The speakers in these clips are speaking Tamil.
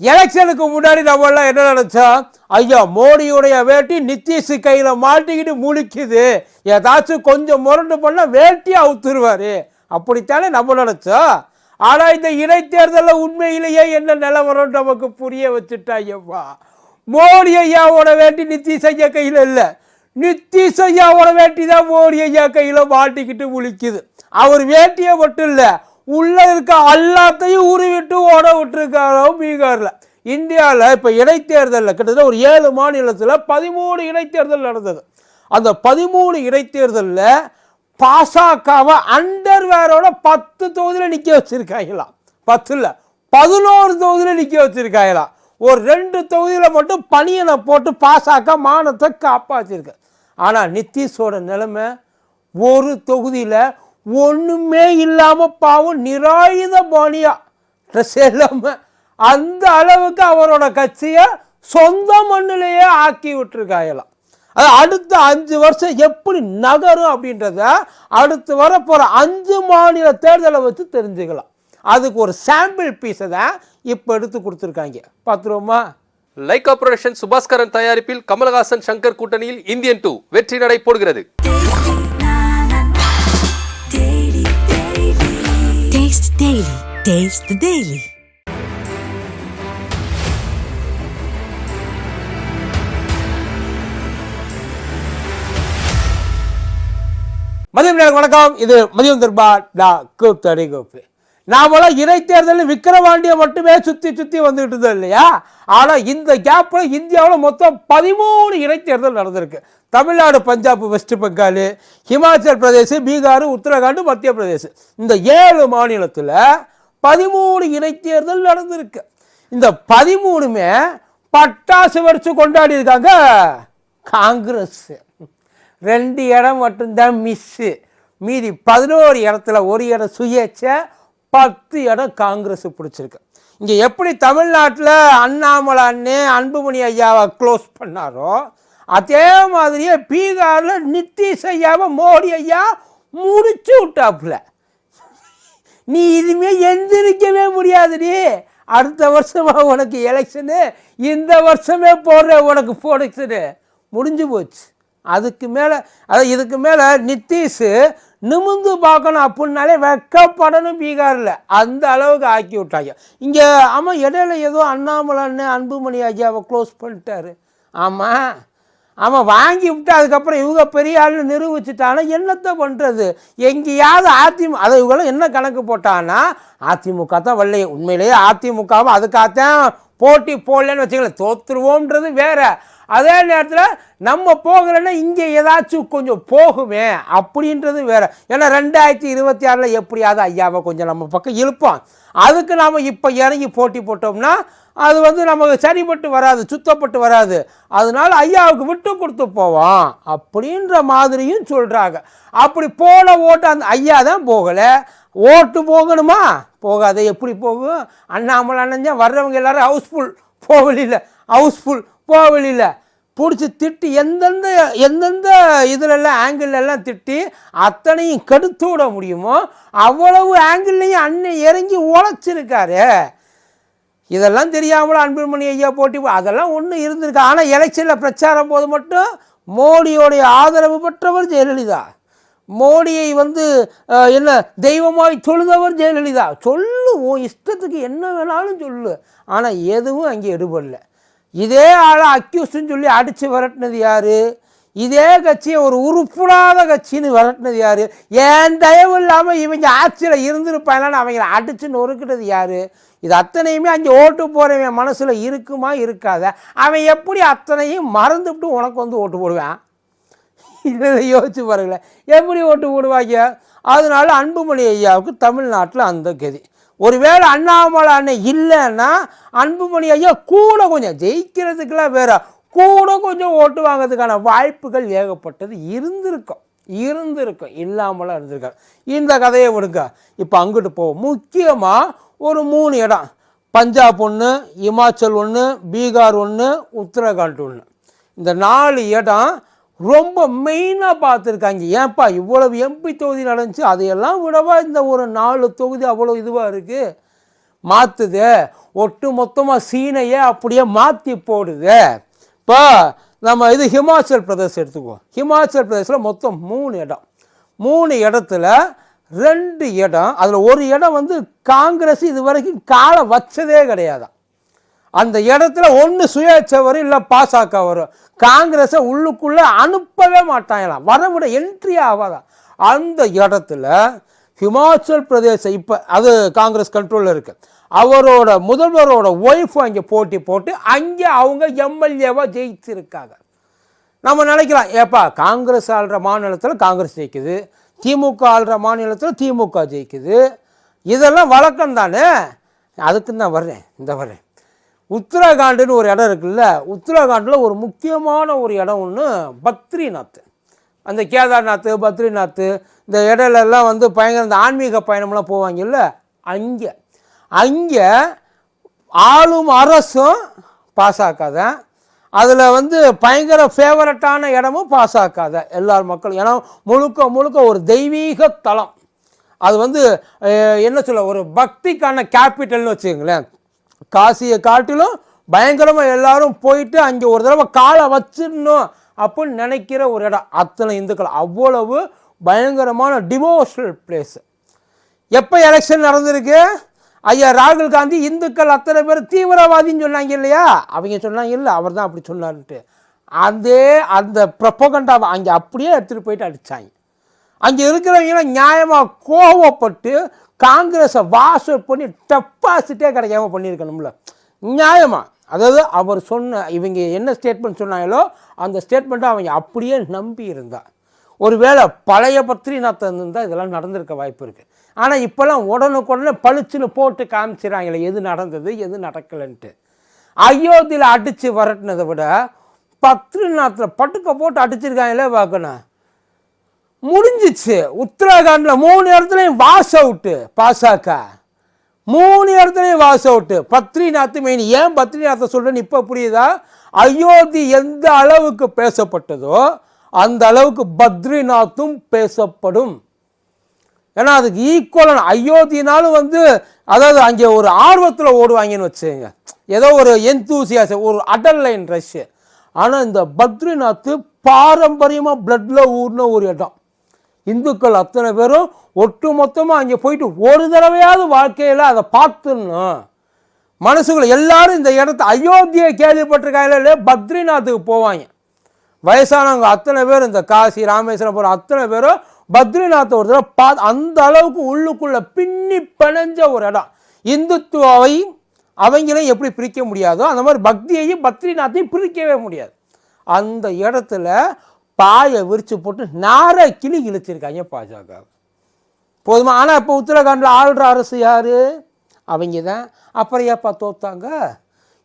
எலெக்ஷனுக்கு முன்னாடி நம்மளாம் என்ன நினச்சோம் ஐயா மோடியுடைய வேட்டி நிதிஷ் கையில் மாட்டிக்கிட்டு முழிக்குது. ஏதாச்சும் கொஞ்சம் முரண்டு பண்ணால் வேட்டி அவுத்துருவாரு அப்படித்தானே நம்ம நினச்சோம் ஆனால் இந்த இடைத்தேர்தலில் உண்மையிலேயே என்ன நிலவரம் நமக்கு புரிய வச்சுட்டாங்கப்பா மோடி ஐயாவோட வேட்டி நித்திஷ் ஐயா கையில் இல்லை. நித்திஷ் ஐயாவோட வேட்டி தான் மோடி ஐயா கையில் மாட்டிக்கிட்டு முழிக்குது. அவர் வேட்டியை மட்டும் இல்லை உள்ளே இருக்க எல்லாத்தையும் உருவிட்டு ஓட விட்டுருக்காரோ பீகாரில். இந்தியாவில் இப்போ இடைத்தேர்தலில் கிட்டத்தட்ட ஒரு ஏழு மாநிலத்தில் பதிமூணு இடைத்தேர்தல் நடந்தது. அந்த பதிமூணு இடைத்தேர்தலில் பாசகவை அண்டர்வேரோட பத்து தொகுதியில் நிற்க வச்சுருக்காங்களாம் பத்து இல்லை பதினோரு தொகுதியில் நிற்க வச்சுருக்காங்களாம் ஒரு ரெண்டு தொகுதியில் மட்டும் பணியனை போட்டு பாசாக்க மானத்தை காப்பாற்றிருக்கு ஆனால் நிதிஷோட நிலைமை ஒரு தொகுதியில் ஒன்றுமே இல்லாமல் பாவம் நிராயுத பாணியா. ட்ரெஸ் இல்லாமல் அந்த அளவுக்கு அவரோட கட்சியை சொந்த மண்ணிலேயே ஆக்கி விட்டுருக்காங்களாம் அது அடுத்த அஞ்சு வருஷம் எப்படி நகரும் அப்படின்றத அடுத்து வரப்போகிற அஞ்சு மாநில தேர்தலை வச்சு தெரிஞ்சுக்கலாம். அதுக்கு ஒரு சாம்பிள் பீஸை தான் இப்போ எடுத்து கொடுத்துருக்காங்க. பார்த்துருவோமா? லைக் ஆப்ரேஷன் சுபாஸ்கரன் தயாரிப்பில் கமலஹாசன் சங்கர் கூட்டணியில் இந்தியன் டூ வெற்றி நடை போடுகிறது. Taste Daily. Taste the Daily. மதியம் நேரம் வணக்கம் இது மதியம் தர்பா டா கூத்தடி கூப்பு நாமெல்லாம் இடைத்தேர்தலில் விக்கிரவாண்டியை மட்டுமே சுற்றி சுற்றி வந்துகிட்டு இருந்தோம் இல்லையா? ஆனால் இந்த கேப்பில் இந்தியாவில் மொத்தம் பதிமூணு இடைத்தேர்தல் நடந்திருக்கு. தமிழ்நாடு பஞ்சாப் வெஸ்ட் பெங்கால் ஹிமாச்சல் பிரதேஷ் பீகார் உத்தரகாண்ட் மத்திய பிரதேஷ் இந்த ஏழு மாநிலத்தில் பதிமூணு இடைத்தேர்தல் நடந்திருக்கு. இந்த பதிமூணுமே பட்டாசு வரிச்சு கொண்டாடி இருக்காங்க காங்கிரஸ். ரெண்டு இடம் மட்டும்தான் மிஸ்ஸு மீதி பதினோரு இடத்துல ஒரு இடம் சுயேட்சை பத்து இடம் காங்கிரஸ் பிடிச்சிருக்கு. இங்கே எப்படி தமிழ்நாட்டில் அண்ணாமலை அண்ணே அன்புமணி ஐயாவை க்ளோஸ் பண்ணாரோ அதே மாதிரியே பீகாரில் நிதிஷ் ஐயாவை மோடி ஐயா முடிச்சு விட்டாப்புல. நீ இதுமே எந்திரிக்கவே முடியாதுடி. அடுத்த வருஷமா உனக்கு எலெக்ஷனு இந்த வருஷமே போடுற உனக்கு ப்ரொடக்ஷனு முடிஞ்சு போச்சு. அதுக்கு மேலே அதாவது இதுக்கு மேலே நிதிஷ் நிமிந்து பார்க்கணும் அப்படின்னாலே வெக்கப்படணும் பீகாரில். அந்த அளவுக்கு ஆக்கி விட்டாங்க. இங்கே ஆமாம் இடையில ஏதோ அண்ணாமலை அண்ணன் அன்புமணி ஐயாவை க்ளோஸ் பண்ணிட்டாரு. ஆமாம் அவன் வாங்கி விட்டு அதுக்கப்புறம் இவங்க பெரிய ஆள் நிரூபிச்சுட்டானா என்னத்தை பண்ணுறது எங்கேயாவது அதிமுக அதை இவங்களும் என்ன கணக்கு போட்டான்னா அதிமுக தான் வரலையே உண்மையிலேயே அதிமுகவும் அதுக்காகத்தான் போட்டி போடலன்னு வச்சுக்கல தோத்துருவோன்றது வேற. அதே நேரத்தில் நம்ம போகலைன்னா இங்கே ஏதாச்சும் கொஞ்சம் போகுமே அப்படின்றது வேற. ஏன்னா ரெண்டாயிரத்தி இருபத்தி ஆறில் எப்படியாவது ஐயாவை கொஞ்சம் நம்ம பக்கம் இழுப்போம். அதுக்கு நாம் இப்போ இறங்கி போட்டி போட்டோம்னா அது வந்து நமக்கு சரிப்பட்டு வராது சுத்தப்பட்டு வராது. அதனால ஐயாவுக்கு விட்டு கொடுத்து போவோம் அப்படின்ற மாதிரியும் சொல்கிறாங்க அப்படி போன ஓட்டு அந்த ஐயா தான் போகலை. ஓட்டு போகணுமா? போகாது. எப்படி போகும்? அண்ணாமலை அண்ணன் வர்றவங்க எல்லாரும் ஹவுஸ்ஃபுல் போகலில்ல. ஹவுஸ்ஃபுல் போகலில்ல. பிடிச்சி திட்டி எந்தெந்த எந்தெந்த இதிலெல்லாம் ஆங்கிள்லாம் திட்டி அத்தனையும் கெடுத்து விட முடியுமோ? அவ்வளவு ஆங்கிள்லையும் அண்ணன் இறங்கி உழைச்சிருக்காரு. இதெல்லாம் தெரியாமல் அன்புமணி ஐயா போட்டி அதெல்லாம் ஒன்றும் இருந்திருக்கு. ஆனால் எலெக்ஷனில் பிரச்சாரம் போது மட்டும் மோடியோடைய ஆதரவு பெற்றவர் ஜெயலலிதா. மோடியை வந்து என்ன தெய்வமாய் தொழுதவர் ஜெயலலிதா. சொல்லு உன் இஷ்டத்துக்கு என்ன வேணாலும் சொல்லு. ஆனால் எதுவும் அங்கே எடுபடல. இதே ஆளை அக்யூஸ்ன்னு சொல்லி அடித்து விரட்டினது யார்? இதே கட்சியை ஒரு உருப்படாத கட்சின்னு விரட்டினது யார்? ஏன் தயவு இல்லாமல் இவங்க ஆட்சியில் இருந்திருப்பாங்களான்னு அவங்கள அடித்து நொறுக்கிட்டது யார்? இது அத்தனையுமே அங்கே ஓட்டு போகிறவன் மனசில் இருக்குமா இருக்காத? அவன் எப்படி அத்தனையும் மறந்துவிட்டு உனக்கு வந்து ஓட்டு போடுவான்? இதை யோசிச்சு பாருங்களேன். எப்படி ஓட்டு போடுவாங்க? அதனால அன்புமணி ஐயாவுக்கு தமிழ்நாட்டில் அந்த கதி. ஒருவேளை அண்ணாமலை அண்ணன் இல்லைன்னா அன்புமணி ஐயா கூட கொஞ்சம் ஜெயிக்கிறதுக்கெல்லாம் வேற கூட கொஞ்சம் ஓட்டு வாங்கிறதுக்கான வாய்ப்புகள் ஏகப்பட்டது இருந்திருக்கும். இருந்திருக்கும். இல்லாமலாம் இருந்திருக்காரு இந்த கதையை விடுங்க. இப்போ அங்கிட்டு போவோம். முக்கியமாக ஒரு மூணு இடம். பஞ்சாப் ஒன்று இமாச்சல் ஒன்று பீகார் ஒன்று உத்தரகாண்ட் ஒன்று இந்த நாலு இடம் ரொம்ப மெயினாக பார்த்துருக்காங்க. ஏன்பா இவ்வளவு எம்பி தொகுதி நடந்துச்சு? அதையெல்லாம் விடவா இந்த ஒரு நாலு தொகுதி அவ்வளோ இதுவாக இருக்குது மாற்றுது ஒட்டு மொத்தமாக சீனையே அப்படியே மாற்றி போடுது. இப்போ நம்ம இது ஹிமாச்சல் பிரதேஷ் எடுத்துக்குவோம். ஹிமாச்சல் பிரதேசில் மொத்தம் மூணு இடம். மூணு இடத்துல ரெண்டு இடம். அதில் ஒரு இடம் வந்து காங்கிரஸ் இது வரைக்கும் காலை வச்சதே கிடையாதான் அந்த இடத்துல ஒன்று சுயேட்சை வரும் இல்லை பாசக வரும் காங்கிரஸை உள்ளுக்குள்ளே அனுப்பவே மாட்டாங்களாம். வரவிட என்ட்ரி ஆகாதான் அந்த இடத்துல ஹிமாச்சல் பிரதேசம் இப்போ அது காங்கிரஸ் கண்ட்ரோலில் இருக்குது அவரோட முதல்வரோட ஒய்ஃப் அங்கே போட்டி போட்டு அங்கே அவங்க எம்எல்ஏவாக ஜெயிச்சிருக்காங்க. நம்ம நினைக்கலாம் ஏப்பா காங்கிரஸ் ஆள்ற மாநிலத்தில் காங்கிரஸ் ஜெயிக்குது திமுக ஆள்ற மாநிலத்தில் திமுக ஜெயிக்குது. இதெல்லாம் வழக்கம் தானே? அதுக்கு தான் வர்றேன் இந்த வர்றேன். உத்தரகாண்டுன்னு ஒரு இடம் இருக்குல்ல உத்தரகாண்டில் ஒரு முக்கியமான ஒரு இடம் ஒன்று பத்ரிநாத். அந்த கேதார்நாத் பத்ரிநாத் இந்த இடையிலெல்லாம் வந்து பயங்கர இந்த ஆன்மீக பயணம்லாம் போவாங்கல்ல அங்கே. அங்கே ஆளும் அரசும் பாஸ் தான் அதில் வந்து பயங்கர ஃபேவரட்டான இடமும் பாஸ் ஆக்காத எல்லார் மக்களும். ஏன்னா முழுக்க முழுக்க ஒரு தெய்வீக தலம் அது வந்து என்ன சொல்ல ஒரு பக்திக்கான கேபிட்டல்னு வச்சுக்கோங்களேன். காசியை காட்டிலும் பயங்கரமாக எல்லாரும் போயிட்டு அங்கே ஒரு தடவை காலை வச்சிடணும் அப்படின்னு நினைக்கிற ஒரு இடம். அத்தனை இந்துக்கள். அவ்வளவு பயங்கரமான டிவோஷனல் பிளேஸ் எப்போ எலெக்ஷன் நடந்திருக்கு? ஐயா ராகுல் காந்தி இந்துக்கள் அத்தனை பேர் தீவிரவாதின்னு சொன்னாங்க இல்லையா? அவங்க சொன்னாங்க இல்லை அவர் தான் அப்படி சொன்னார்ன்ட்டு. அதே அந்த ப்ரொப்பகண்டாவை அங்கே அப்படியே எடுத்துகிட்டு போயிட்டு அடித்தாங்க அங்கே இருக்கிறவங்களாம் நியாயமாக கோவப்பட்டு காங்கிரஸை வாசல் பண்ணி டெப்பாசிட்டே கிடைக்காம பண்ணியிருக்கணும்ல. நியாயமாக அதாவது அவர் சொன்ன இவங்க என்ன ஸ்டேட்மெண்ட் சொன்னாங்களோ அந்த ஸ்டேட்மெண்ட்டை அவங்க அப்படியே நம்பி இருந்தா ஒருவேளை பழைய பத்ரிநாத் இருந்தால் இதெல்லாம் நடந்திருக்க வாய்ப்பு இருக்குது ஆனால் இப்போல்லாம் உடனுக்குடனே பளிச்சுன்னு போட்டு காமிச்சிடறாங்களே எது நடந்தது எது நடக்கலைன்ட்டு. அயோத்தியில் அடித்து வரட்டினதை விட பத்ரிநாத்தில் பட்டுக்க போட்டு அடிச்சிருக்காங்களே பார்க்கணும் முடிஞ்சிச்சு. உத்தரகாண்டில் மூணு இடத்துலையும் வாஷ் அவுட்டு பாசாக்கா மூணு இடத்துலையும் வாஷ் அவுட்டு பத்ரிநாத் மெயின் ஏன் பத்ரிநாத்தை சொல்கிறேன்னு இப்போ புரியுதா? அயோத்தி எந்த அளவுக்கு பேசப்பட்டதோ அந்த அளவுக்கு பத்ரிநாத்தும் பேசப்படும். ஏன்னா அதுக்கு ஈக்குவலான அயோத்தினாலும் வந்து அதாவது அங்கே ஒரு ஆர்வத்தில் ஓடுவாங்கன்னு வச்சுங்க ஏதோ ஒரு எந்தூசியாசம் ஒரு அடல் லைன் ரஷ்ஷு ஆனால் இந்த பத்ரிநாத் பாரம்பரியமாக பிளட்டில் ஊர்ன ஒரு இடம். இந்துக்கள் அத்தனை பேரும் ஒட்டு மொத்தமாக அங்கே போயிட்டு ஒரு தடவையாவது வாழ்க்கையில் அதை பார்த்துடணும். மனசுக்குள்ள எல்லாரும் இந்த இடத்த அயோத்தியை கேள்விப்பட்டிருக்காங்களே பத்ரிநாத்துக்கு போவாங்க. வயசானவங்க அத்தனை பேர் இந்த காசி ராமேஸ்வரம் போகிற அத்தனை பேரும் பத்ரிநாத் ஒரு தடவை பா அந்த அளவுக்கு உள்ளுக்குள்ளே பின்னி பிணைஞ்ச ஒரு இடம். இந்துத்துவாவை அவங்களையும் எப்படி பிரிக்க முடியாதோ அந்த மாதிரி பக்தியையும் பத்ரிநாத்தையும் பிரிக்கவே முடியாது. அந்த இடத்துல பாயை விரித்து போட்டு நார கிளி இழுச்சிருக்காங்க பாஜக. போதுமா? ஆனால் இப்போ உத்தரகாண்டில் ஆள்ற அரசு யார்? அவங்க தான் அப்புறம் ஏப்பா தோத்தாங்க?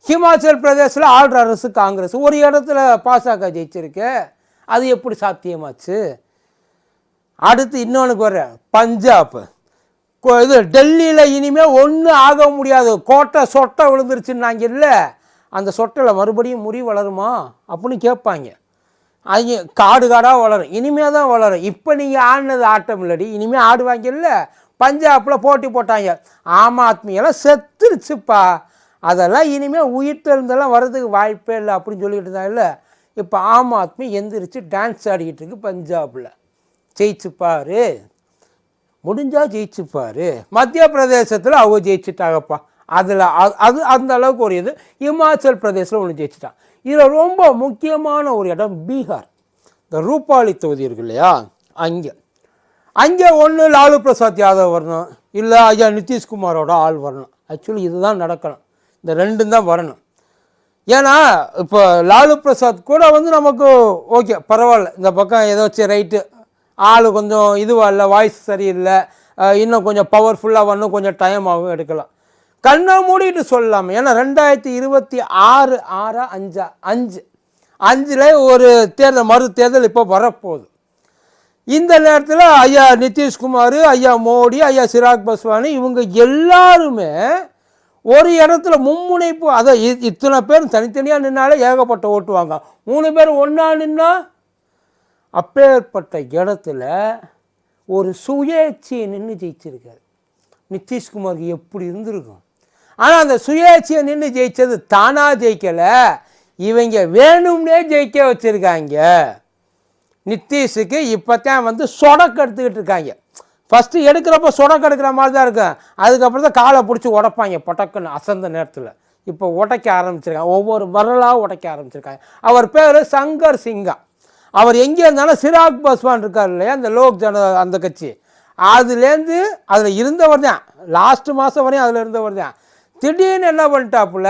ஹிமாச்சல் பிரதேசில் ஆளுற அரசு காங்கிரஸ். ஒரு இடத்துல பாசக ஜெயிச்சிருக்கு. அது எப்படி சாத்தியமாச்சு? அடுத்து இன்னொன்றுக்கு வர பஞ்சாப். இது டெல்லியில் இனிமேல் ஒன்றும் ஆக முடியாது. கோட்டை சொட்டை விழுந்துருச்சுன்னாங்க இல்லை. அந்த சொட்டையில் மறுபடியும் முறி வளருமா அப்படின்னு கேட்பாங்க. அவங்க காடு காடாக வளரும். இனிமேல் தான் வளரும். இப்போ நீங்கள் ஆடினது ஆட்டம் இல்லடி. இனிமேல் ஆடுவாங்கல்ல பஞ்சாபில் போட்டி போட்டாங்க. ஆம் ஆத்மியெல்லாம் செத்துருச்சுப்பா. அதெல்லாம் இனிமேல் உயிர் தெழுந்தெல்லாம் வர்றதுக்கு வாய்ப்பே இல்லை அப்படின்னு சொல்லிக்கிட்டு இருந்தாங்கல்ல இப்போ ஆம் ஆத்மி எந்திரிச்சு டான்ஸ் ஆடிக்கிட்டு இருக்கு பஞ்சாபில். ஜெயிச்சு முடிஞ்சால் ஜெயிச்சுப்பார் மத்திய பிரதேசத்தில் அவங்க ஜெயிச்சுட்டாங்கப்பா. அதில் அது அந்த அளவுக்கு ஒரு இது. இமாச்சல் பிரதேசில் ஒன்று ஜெயிச்சிட்டான். இதில் ரொம்ப முக்கியமான ஒரு இடம் பீகார். இந்த ரூபாலி தொகுதி இருக்கு இல்லையா? அங்கே. அங்கே ஒன்று லாலு பிரசாத் யாதவ் வரணும். இல்லை ஐயா நிதிஷ்குமாரோட ஆள் வரணும். ஆக்சுவலி இதுதான் நடக்கணும். இந்த ரெண்டும் தான் வரணும். ஏன்னா இப்போ லாலு பிரசாத் கூட வந்து நமக்கு ஓகே பரவாயில்ல. இந்த பக்கம் ஏதாச்சும் ரைட்டு ஆள் கொஞ்சம் இதுவாக இல்லை வாய்ஸ் சரியில்லை. இன்னும் கொஞ்சம் பவர்ஃபுல்லாக வரணும் கொஞ்சம் டைம் ஆகும் எடுக்கலாம். கண்ணை மூடிட்டு சொல்லலாம் ஏன்னா ரெண்டாயிரத்தி இருபத்தி ஆறு ஆறா அஞ்சா அஞ்சு. அஞ்சில் ஒரு தேர்தல் மறு தேர்தல் இப்போ வரப்போகுது. இந்த நேரத்தில் ஐயா நிதிஷ்குமார் ஐயா மோடி ஐயா சிராக் பஸ்வானி இவங்க எல்லாருமே ஒரு இடத்துல மும்முனைப்பு அதை இத்தனை பேர் தனித்தனியாக நின்னாலே ஏகப்பட்ட ஓட்டுவாங்க மூணு பேர் ஒன்றா நின்னா அப்பேற்பட்ட இடத்துல ஒரு சுயேட்சையை நின்று ஜெயிச்சிருக்காரு. நிதிஷ்குமாருக்கு எப்படி இருந்திருக்கும்? ஆனால் அந்த சுயேட்சையை நின்று ஜெயித்தது தானாக ஜெயிக்கலை. இவங்க வேணும்னே ஜெயிக்க வச்சுருக்காங்க. நித்தீஷுக்கு இப்போ தான் வந்து சொடக்கு எடுத்துக்கிட்டு இருக்காங்க. ஃபஸ்ட்டு எடுக்கிறப்ப சுடக்கு எடுக்கிற மாதிரி தான் இருக்கும் அதுக்கப்புறம் தான் காலை பிடிச்சி உடைப்பாங்க பொட்டக்குன்னு அசந்த நேரத்தில். இப்போ உடைக்க ஆரம்பிச்சிருக்காங்க ஒவ்வொரு வரலாக உடைக்க ஆரம்பிச்சிருக்காங்க. அவர் பேர் சங்கர் சிங்கா. அவர் எங்கே இருந்தாலும் சிராக் பாஸ்வான் இருக்கார் இல்லையா அந்த லோக் ஜன அந்த கட்சி. அதுலேருந்து அதில் இருந்தவர் தான். லாஸ்ட்டு மாதம் வரையும் அதில் இருந்தவர் தான். திடீர்னு என்ன பண்ணிட்டாப்புல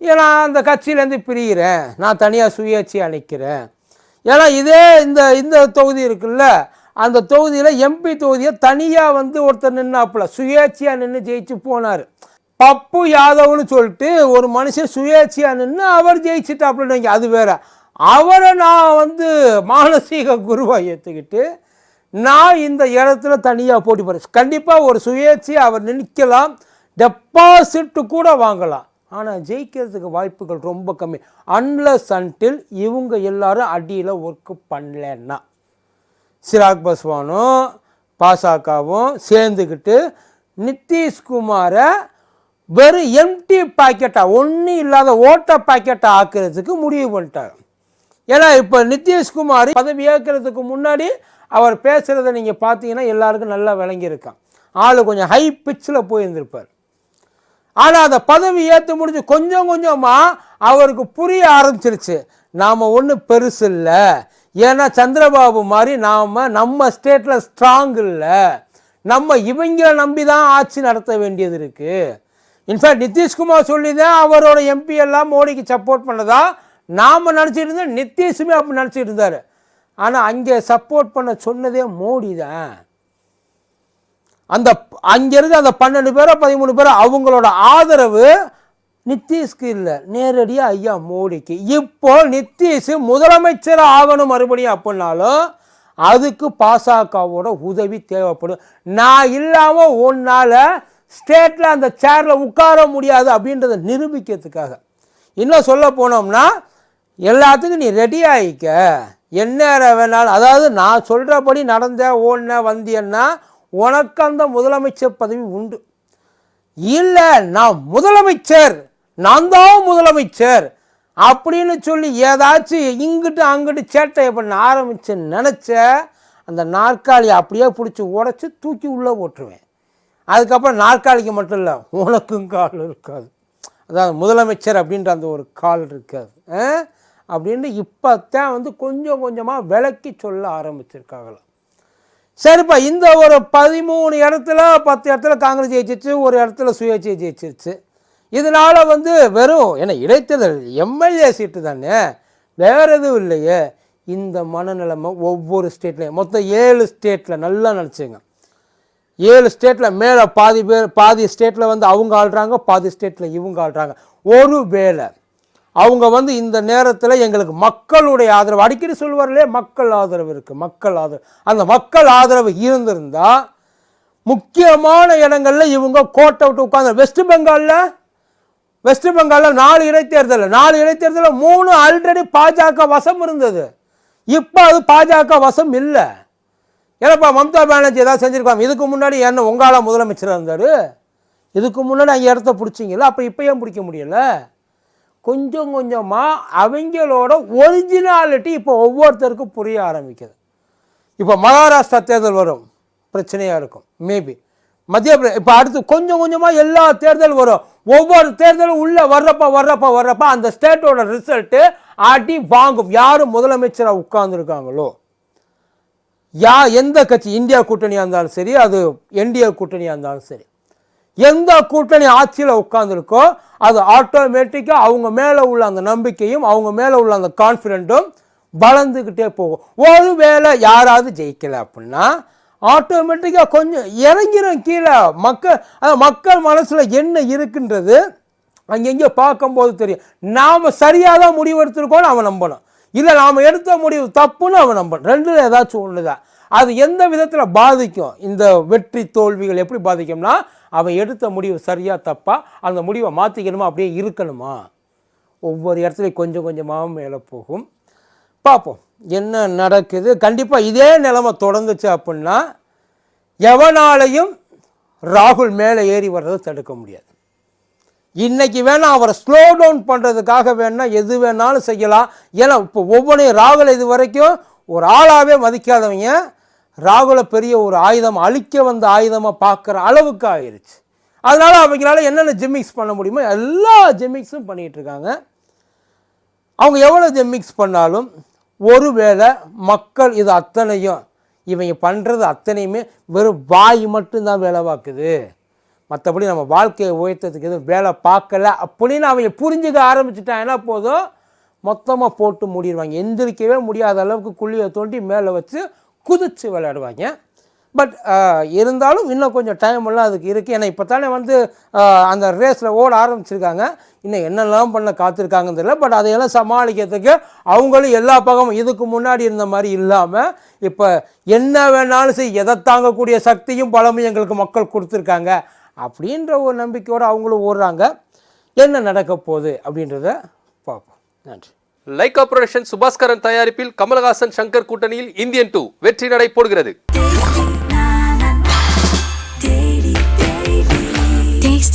நான் அந்த கட்சியிலேருந்து பிரிகிறேன் நான் தனியாக சுயேட்சையாக நிற்கிறேன் ஏன்னா இதே இந்த இந்த தொகுதி இருக்குல்ல அந்த தொகுதியில் எம்பி தொகுதியை தனியாக வந்து ஒருத்தர் நின்னாப்புல. சுயேட்சையாக நின்று ஜெயிச்சு போனார். பப்பு யாதவ்னு சொல்லிட்டு ஒரு மனுஷன் சுயேட்சையாக நின்று அவர் ஜெயிச்சிட்டாப்புலன்னு வைங்க, அது வேற. அவரை நான் வந்து மானசீக குருவாக ஏற்றுக்கிட்டு நான் இந்த இடத்துல தனியாக போட்டி போகிறேன் கண்டிப்பாக ஒரு சுயேட்சையாக அவர் நிற்கலாம். டெபாசிட்டு கூட வாங்கலாம். ஆனால் ஜெயிக்கிறதுக்கு வாய்ப்புகள் ரொம்ப கம்மி. அன்லஸ் அன்டில் இவங்க எல்லாரும் அடியில் ஒர்க்கு பண்ணலன்னா. சிராக் பஸ்வானும் பாசகவும் சேர்ந்துக்கிட்டு நிதிஷ்குமாரை வெறும் எம்டி பாக்கெட்டாக ஒன்றும் இல்லாத ஓட்ட பாக்கெட்டை ஆக்கிறதுக்கு முடிவு பண்ணிட்டாங்க ஏன்னா இப்போ நிதிஷ்குமார் பதவி ஏற்கிறதுக்கு முன்னாடி அவர் பேசுகிறத நீங்கள் பார்த்தீங்கன்னா எல்லாருக்கும் நல்லா விளங்கியிருக்கான். ஆள் கொஞ்சம் ஹை பிச்சில் போயிருந்திருப்பார். ஆனால் அந்த பதவி ஏற்று முடிஞ்சு கொஞ்சம் கொஞ்சமாக அவருக்கு புரிய ஆரம்பிச்சிருச்சு. நாம் ஒன்றும் பெருசு இல்லை. ஏன்னா சந்திரபாபு மாதிரி நாம் நம்ம ஸ்டேட்டில் ஸ்ட்ராங் இல்லை. நம்ம இவங்களை நம்பி தான் ஆட்சி நடத்த வேண்டியது இருக்குது இன்ஃபேக்ட் நிதிஷ்குமார் சொல்லி தான் அவரோட எம்பி எல்லாம் மோடிக்கு சப்போர்ட் பண்ணதா நாம் நினச்சிட்டு இருந்தோம். நிதிஷுமே அப்படி நினச்சிட்டு இருந்தார். ஆனால் அங்கே சப்போர்ட் பண்ண சொன்னதே மோடி தான் அந்த அங்கேருந்து அந்த பன்னெண்டு பேரோ பதிமூணு பேரோ அவங்களோட ஆதரவு நிதிஷ்க்கு இல்லை. நேரடியாக ஐயா மோடிக்கு. இப்போ நிதிஷ் முதலமைச்சர் ஆகணும் மறுபடியும் அப்படின்னாலும் அதுக்கு பாசகவோட உதவி தேவைப்படும். நான் இல்லாமல் உன்னால் ஸ்டேட்டில் அந்த சேரில் உட்கார முடியாது அப்படின்றத நிரூபிக்கிறதுக்காக. இன்னும் சொல்ல போனோம்னா எல்லாத்துக்கும் நீ ரெடி ஆகிக்க என்ன வேணாலும் அதாவது நான் சொல்கிறபடி நடந்த ஓடின வந்தியன்னா உனக்கு அந்த முதலமைச்சர் பதவி உண்டு. இல்லை நான் முதலமைச்சர். நான் தான் முதலமைச்சர் அப்படின்னு சொல்லி ஏதாச்சும் இங்கிட்டு அங்கிட்டு சேட்டையை பண்ண ஆரம்பிச்சு நினச்ச அந்த நாற்காலியை அப்படியே பிடிச்சி உடச்சி தூக்கி உள்ளே போட்டுருவேன். அதுக்கப்புறம் நாற்காலிக்கு மட்டும் இல்லை உனக்கும் கால் இருக்காது. அதாவது முதலமைச்சர் அப்படின்ற அந்த ஒரு கால் இருக்காது. ஆ? அப்படின்னு இப்போ தான் வந்து கொஞ்சம் கொஞ்சமாக விளக்கி சொல்ல ஆரம்பிச்சிருக்காங்களாம் சரிப்பா இந்த ஒரு பதிமூணு இடத்துல பத்து இடத்துல காங்கிரஸ் ஜெயிச்சிருச்சு ஒரு இடத்துல சுயேட்சை ஜெயிச்சிருச்சு. இதனால் வந்து வெறும் என்ன இடைத்தேர்தல் எம்எல்ஏ சீட்டு தானே வேற எதுவும் இல்லையே. இந்த மனநிலைமை ஒவ்வொரு ஸ்டேட்லையும் மொத்தம் ஏழு ஸ்டேட்டில் நல்லா நினச்சிங்க. ஏழு ஸ்டேட்டில் மேலே பாதி பேர் பாதி ஸ்டேட்டில் வந்து அவங்க ஆள்றாங்க பாதி ஸ்டேட்டில் இவங்க ஆள்றாங்க. ஒரு வேளை அவங்க வந்து இந்த நேரத்தில் எங்களுக்கு மக்களுடைய ஆதரவு அடிக்கடி சொல்வார்களே மக்கள் ஆதரவு இருக்குது மக்கள் ஆதரவு. அந்த மக்கள் ஆதரவு இருந்திருந்தால் முக்கியமான இடங்களில் இவங்க கோட்டை விட்டு உட்காந்து வெஸ்ட் பெங்காலில் வெஸ்ட் பெங்காலில் நாலு இடைத்தேர்தல். நாலு இடைத்தேர்தலில் மூணு ஆல்ரெடி பாஜக வசம் இருந்தது. இப்போ அது பாஜக வசம் இல்லை. ஏன்னாப்பா மம்தா பானர்ஜி ஏதாவது செஞ்சுருக்காங்க இதுக்கு முன்னாடி என்ன உங்களால் முதலமைச்சராக இருந்தார்? இதுக்கு முன்னாடி அங்கே இடத்த பிடிச்சிங்களா அப்போ இப்போ ஏன் பிடிக்க முடியல? கொஞ்சம் கொஞ்சமாக அவங்களோட ஒரிஜினாலிட்டி இப்போ ஒவ்வொருத்தருக்கும் புரிய ஆரம்பிக்குது. இப்போ மகாராஷ்டிரா தேர்தல் வரும். பிரச்சனையாக இருக்கும். மேபி மத்திய இப்போ அடுத்து கொஞ்சம் கொஞ்சமாக எல்லா தேர்தல் வரும். ஒவ்வொரு தேர்தலும் உள்ளே வர்றப்ப வர்றப்ப வர்றப்ப அந்த ஸ்டேட்டோட ரிசல்ட்டு ஆட்டி வாங்கும். யார் முதலமைச்சராக உட்கார்ந்துருக்காங்களோ? யா எந்த கட்சி? இந்தியா கூட்டணியாக இருந்தாலும் சரி அது என்டிஏ கூட்டணியாக இருந்தாலும் சரி. எந்த கூட்டணி ஆட்சியில் உட்காந்துருக்கோ அது ஆட்டோமேட்டிக்காக அவங்க மேலே உள்ள அந்த நம்பிக்கையும் அவங்க மேலே உள்ள அந்த கான்ஃபிடென்ட்டும் வளர்ந்துக்கிட்டே போகும். ஒருவேளை யாராவது ஜெயிக்கலை அப்படின்னா ஆட்டோமேட்டிக்காக கொஞ்சம் இறங்கிரும் கீழே. மக்கள் மக்கள் மனசில் என்ன இருக்குன்றது? அங்கெங்கே பார்க்கும்போது தெரியும். நாம் சரியாக தான் முடிவெடுத்துருக்கோன்னு அவன் நம்பணும். இல்லை நாம் எடுத்த முடிவு தப்புன்னு அவன் நம்பணும். ரெண்டில் ஏதாச்சும் ஒன்று தான் அது எந்த விதத்தில் பாதிக்கும்? இந்த வெற்றி தோல்விகள் எப்படி பாதிக்கும்னா அவன் எடுத்த முடிவு சரியாக தப்பா அந்த முடிவை மாற்றிக்கணுமா அப்படியே இருக்கணுமா? ஒவ்வொரு இடத்துலையும் கொஞ்சம் கொஞ்சமாக மேலே போகும். பார்ப்போம். என்ன நடக்குது? கண்டிப்பாக இதே நிலைமை தொடர்ந்துச்சு அப்படின்னா எவனாலையும் ராகுல் மேலே ஏறி வர்றதை தடுக்க முடியாது. இன்றைக்கி வேணால் அவரை ஸ்லோ டவுன் பண்ணுறதுக்காக வேணால் எது வேணாலும் செய்யலாம். ஏன்னா இப்போ ஒவ்வொன்றையும் ராகுல் இது வரைக்கும் ஒரு ஆளாகவே மதிக்காதவங்க ராகுலை பெரிய ஒரு ஆயுதம் அழிக்க வந்த ஆயுதமாக பார்க்குற அளவுக்கு ஆயிடுச்சு அதனால் அவங்களால என்னென்ன ஜிம்மிக்ஸ் பண்ண முடியுமோ எல்லா ஜிம்மிக்ஸும் பண்ணிகிட்ருக்காங்க அவங்க எவ்வளோ ஜிம்மிக்ஸ் பண்ணாலும் ஒருவேளை மக்கள் இது அத்தனையும் இவங்க பண்ணுறது அத்தனையுமே வெறும் வாய் மட்டும்தான் வேலை பார்க்குது. மற்றபடி நம்ம வாழ்க்கையை உயர்த்ததுக்கு எதுவும் வேலை பார்க்கல அப்படின்னு அவங்க புரிஞ்சுக்க ஆரம்பிச்சுட்டாங்கன்னா போதும்? மொத்தமாக போட்டு மூடிடுவாங்க. எந்திரிக்கவே முடியாத அளவுக்கு குழியை தோண்டி மேலே வச்சு குதித்து விளையாடுவாங்க. பட் uh, இருந்தாலும் இன்னும் கொஞ்சம் டைம் எல்லாம் அதுக்கு இருக்குது ஏன்னா இப்போ தானே வந்து uh, அந்த ரேஸில் ஓட ஆரம்பிச்சிருக்காங்க. இன்னும் என்னெல்லாம் பண்ண காத்திருக்காங்கன்னு தெரியல. பட் அதையெல்லாம் சமாளிக்கிறதுக்கு அவங்களும் எல்லா பக்கமும் இதுக்கு முன்னாடி இருந்த மாதிரி இல்லாமல் இப்போ என்ன வேணாலும் சரி எதை தாங்கக்கூடிய சக்தியும் பலமும் எங்களுக்கு மக்கள் கொடுத்துருக்காங்க. அப்படின்ற ஒரு நம்பிக்கையோடு அவங்களும் ஓடுறாங்க. என்ன நடக்க போகுது அப்படின்றத பார்ப்போம். நன்றி. லைக் புரொடக்ஷன் சுபாஸ்கரன் தயாரிப்பில் கமலஹாசன் சங்கர் கூட்டணியில் இந்தியன் டூ வெற்றி நடை போடுகிறது.